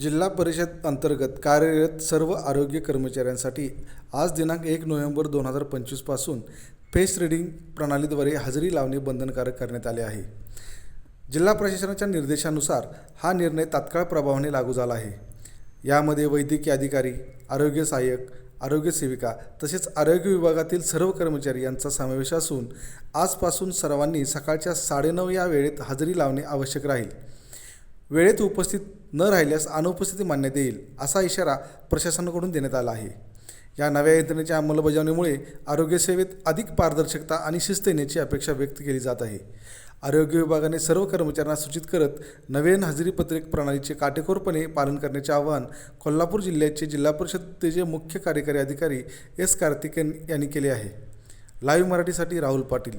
जिल्हा परिषद अंतर्गत कार्यरत सर्व आरोग्य कर्मचाऱ्यांसाठी आज दिनांक एक नोव्हेंबर दोन हजार पंचवीसपासून फेस रिडिंग प्रणालीद्वारे हजेरी लावणे बंधनकारक करण्यात आले आहे. जिल्हा प्रशासनाच्या निर्देशानुसार हा निर्णय तात्काळ प्रभावाने लागू झाला आहे. यामध्ये वैद्यकीय अधिकारी आरोग्य सहाय्यक आरोग्य सेविका तसेच आरोग्य विभागातील सर्व कर्मचारी यांचा समावेश असून आजपासून सर्वांनी सकाळच्या साडेनऊ या वेळेत हजेरी लावणे आवश्यक राहील. वेळेत उपस्थित न राहिल्यास अनुपस्थिती मान्यता येईल असा इशारा प्रशासनाकडून देण्यात आला आहे. या नव्या यंत्रणेच्या अंमलबजावणीमुळे आरोग्यसेवेत अधिक पारदर्शकता आणि शिस्त येण्याची अपेक्षा व्यक्त केली जात आहे. आरोग्य विभागाने सर्व कर्मचाऱ्यांना सूचित करत नवीन हजेरी पत्रक प्रणालीचे काटेकोरपणे पालन करण्याचे आवाहन कोल्हापूर जिल्ह्याचे जिल्हा परिषदेचे मुख्य कार्यकारी अधिकारी एस कार्तिकेन यांनी केले आहे. लाईव्ह मराठीसाठी राहुल पाटील.